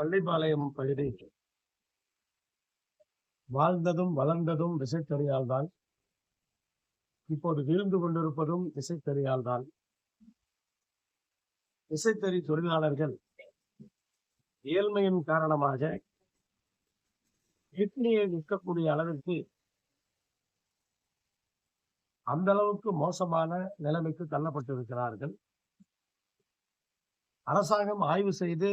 பள்ளிப்பாளையம் பகுதி. வாழ்ந்ததும் வளர்ந்ததும் விசைத்தறியால்தான். இப்போது வீழ்ந்து கொண்டிருப்பதும் விசைத்தறியால்தான். விசைத்தறி தொழிலாளர்கள் ஏழ்மையின் காரணமாக இட்லியை விற்கக்கூடிய அளவிற்கு அந்த அளவுக்கு மோசமான நிலைமைக்கு தள்ளப்பட்டிருக்கிறார்கள். அரசாங்கம் ஆய்வு செய்து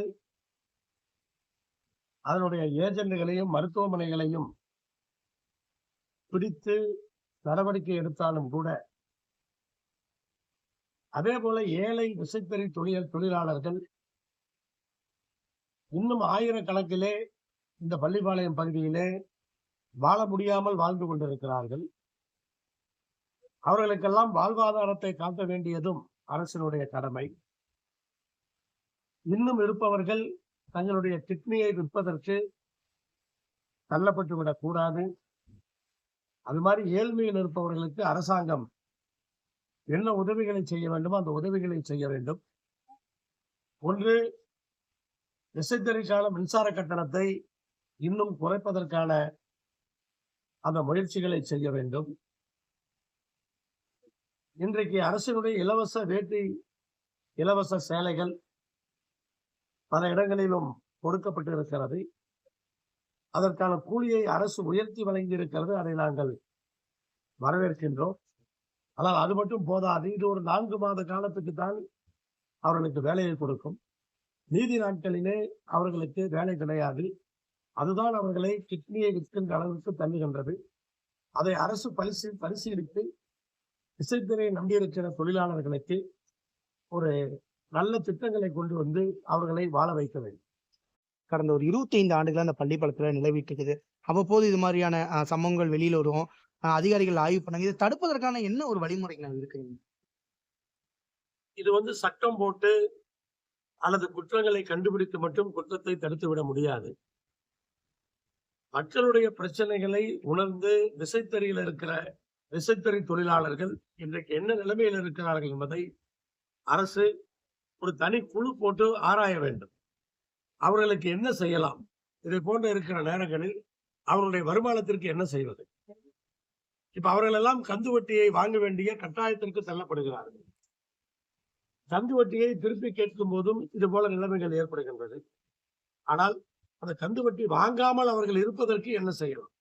அதனுடைய ஏஜென்ட்களையும் மருத்துவமனைகளையும் பிடித்து நடவடிக்கை எடுத்தாலும் கூட அதே போல ஏழை விசைத்தறி தொழில் தொழிலாளர்கள் இன்னும் ஆயிரக்கணக்கிலே இந்த பள்ளிப்பாளையம் பகுதியிலே வாழ முடியாமல் வாழ்ந்து கொண்டிருக்கிறார்கள். அவர்களுக்கெல்லாம் வாழ்வாதாரத்தை காட்ட வேண்டியதும் அரசினுடைய கடமை. இன்னும் இருப்பவர்கள் தங்களுடைய கிட்னியை விற்பதற்கு தள்ளப்பட்டு விடக்கூடாது அது மாதிரி ஏழ்மையில் இருப்பவர்களுக்கு அரசாங்கம் என்ன உதவிகளை செய்ய வேண்டுமோ அந்த உதவிகளை செய்ய வேண்டும். ஒன்று விசைத்தறிக்கான மின்சார கட்டணத்தை இன்னும் குறைப்பதற்கான அந்த முயற்சிகளை செய்ய வேண்டும். இன்றைக்கு அரசினுடைய இலவச வேட்டி இலவச சேலைகள் பல இடங்களிலும் கொடுக்கப்பட்டிருக்கிறது. அதற்கான கூலியை அரசு உயர்த்தி வழங்கி இருக்கிறது அதை நாங்கள் வரவேற்கின்றோம். ஆனால் அது மட்டும் போதாது. இது ஒரு நான்கு மாத காலத்துக்கு தான் அவர்களுக்கு வேலையை கொடுக்கும். நீதி நாட்களிலே அவர்களுக்கு வேலை கிடையாது. அதுதான் அவர்களை கிட்னியை விற்கின்ற அளவுக்கு தள்ளுகின்றது. அதை அரசு பரிசு பரிசீலித்து விசைத்துறையை நம்பியிருக்கிற தொழிலாளர்களுக்கு ஒரு நல்ல திட்டங்களை கொண்டு வந்து அவர்களை வாழ வைக்க வேண்டும். கடந்த ஒரு 25 ஆண்டுகளா அந்த பள்ளிப்பாளையத்துல நிலவிட்டு இருக்குது அவ்வப்போது இது மாதிரியான சம்பவங்கள் வெளியில வரும். அதிகாரிகள் ஆய்வு பண்ணாங்க. இதை தடுப்பதற்கான என்ன ஒரு வழிமுறைகள் இருக்கு? இது வந்து சட்டம் போட்டு அல்லது குற்றங்களை கண்டுபிடித்து மட்டும் குற்றத்தை தடுத்து விட முடியாது. மக்களுடைய பிரச்சனைகளை உணர்ந்து விசைத்தறியில் இருக்கிற விசைத்தறி தொழிலாளர்கள் இன்றைக்கு என்ன நிலைமையில் இருக்கிறார்கள் என்பதை அரசு ஒரு தனி குழு போட்டு ஆராய வேண்டும். அவர்களுக்கு என்ன செய்யலாம்? இதை போன்ற இருக்கிற நேரங்களில் அவர்களுடைய வருமானத்திற்கு என்ன செய்வது? இப்ப அவர்கள் எல்லாம் கந்து வட்டியை வாங்க வேண்டிய கட்டாயத்திற்கு தள்ளப்படுகிறார்கள். கந்து வட்டியை திருப்பி கேட்கும் போதும் இது போல நிலைமைகள் ஏற்படுகின்றது. ஆனால் அந்த கந்து வட்டி வாங்காமல் அவர்கள் இருப்பதற்கு என்ன செய்யணும்?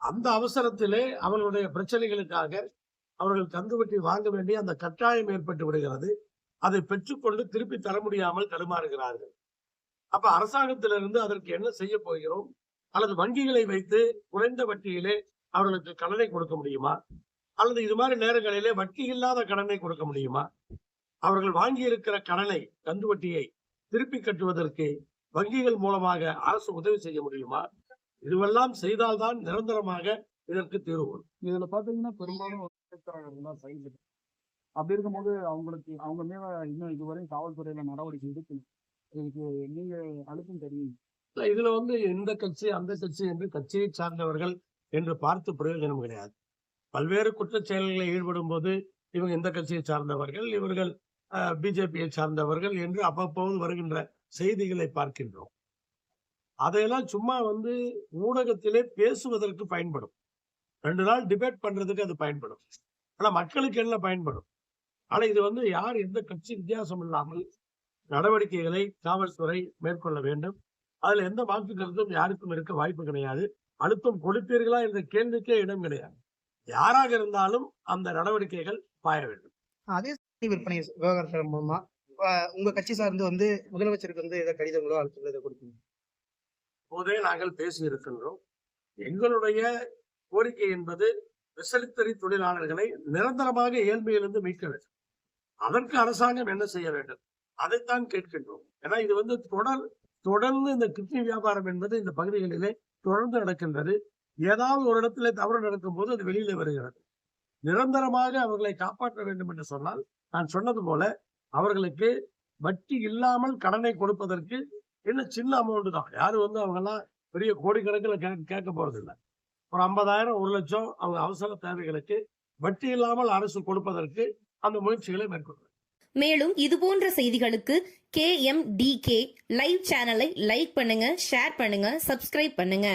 அந்த அவசரத்திலே அவர்களுடைய பிரச்சனைகளுக்காக அவர்கள் கந்து வட்டி வாங்க வேண்டிய அந்த கட்டாயம் ஏற்பட்டு விடுகிறது. அதை பெற்றுக்கொண்டு திருப்பி தர முடியாமல் தடுமாறுகிறார்கள். அப்ப அரசாங்கத்திலிருந்து அதற்கு என்ன செய்ய போகிறோம்? அல்லது வங்கிகளை வைத்து குறைந்த வட்டியிலே அவர்களுக்கு கடனை கொடுக்க முடியுமா? அல்லது இது மாதிரி நேரங்களிலே வட்டி இல்லாத கடனை கொடுக்க முடியுமா? அவர்கள் வாங்கி இருக்கிற கடனை கந்து வட்டியை திருப்பி கட்டுவதற்கு வங்கிகள் மூலமாக அரசு உதவி செய்ய முடியுமா? இதுவெல்லாம் செய்தால்தான் நிரந்தரமாக இதற்கு தீர்வு இதுல பாத்தீங்கன்னா பெரும்பாலும் இடைத்தரகர்கள் அப்படி இருக்கும்போது அவங்களுக்கு அவங்க மேல இன்னும் இதுவரையும் காவல்துறையில நடவடிக்கை எடுக்கணும் இதுக்கு நீங்க அழுத்தம் தெரியும் இதுல வந்து இந்த கட்சி அந்த கட்சி என்று கட்சியை சார்ந்தவர்கள் என்று பார்த்து பிரயோஜனம் கிடையாது. பல்வேறு குற்ற செயல்களில் ஈடுபடும் போது இவங்க இந்த கட்சியை சார்ந்தவர்கள் இவர்கள் பிஜேபியை சார்ந்தவர்கள் என்று அவ்வப்போது வருகின்ற செய்திகளை பார்க்கின்றோம். அதையெல்லாம் சும்மா வந்து ஊடகத்திலே பேசுவதற்கு பயன்படும். ரெண்டு நாள் டிபேட் பண்றதுக்கு அது பயன்படும். ஆனா மக்களுக்கு என்ன பயன்படும்? ஆனா இது வந்து யார் எந்த கட்சி வித்தியாசம் இல்லாமல் நடவடிக்கைகளை காவல்துறை மேற்கொள்ள வேண்டும். அதுல எந்த மாற்று கருத்தும் யாருக்கும் இருக்க வாய்ப்பு கிடையாது. அழுத்தம் கொடுப்பீர்களா என்ற கேள்விக்கே இடம் கிடையாது. யாராக இருந்தாலும் அந்த நடவடிக்கைகள் பாய வேண்டும். அதே விற்பனை விவகாரத்தின் மூலமா உங்க கட்சி சார்ந்து வந்து முதலமைச்சருக்கு வந்து இதை கடிதங்களோ அழுத்தங்களோ கொடுப்பீங்க? போதே நாங்கள் பேசி இருக்கின்றோம் எங்களுடைய கோரிக்கை என்பது விசலித்தறி தொழிலாளர்களை நிரந்தரமாக ஏழ்மையிலிருந்து மீட்க வேண்டும். அதற்கு அரசாங்கம் என்ன செய்ய வேண்டும்? அதைத்தான் கேட்கின்றோம். ஏன்னா இது வந்து தொடர் தொடர்ந்து இந்த கிட்னி வியாபாரம் என்பது இந்த பகுதிகளிலே தொடர்ந்து நடக்கின்றது. ஏதாவது ஒரு இடத்துல தவறு நடக்கும் போது அது வெளியில வருகிறது. நிரந்தரமாக அவர்களை காப்பாற்ற வேண்டும் என்று சொன்னால் நான் சொன்னது போல அவர்களுக்கு வட்டி இல்லாமல் கடனை கொடுப்பதற்கு என்ன சின்ன அமௌண்ட் தான். யாரும் வந்து அவங்கெல்லாம் பெரிய கோடிக்கணக்கில் கே கேட்க போறதில்லை. ஒரு ஐம்பதாயிரம் ஒரு லட்சம் அவங்க அவசர தேவைகளுக்கு வட்டி இல்லாமல் அரசு கொடுப்பதற்கு அந்த முயற்சிகளை மேற்கொள்ளும் மேலும் இதுபோன்ற செய்திகளுக்கு K M D K live சேனலை லைக் பண்ணுங்க ஷேர் பண்ணுங்க சப்ஸ்கிரைப் பண்ணுங்க.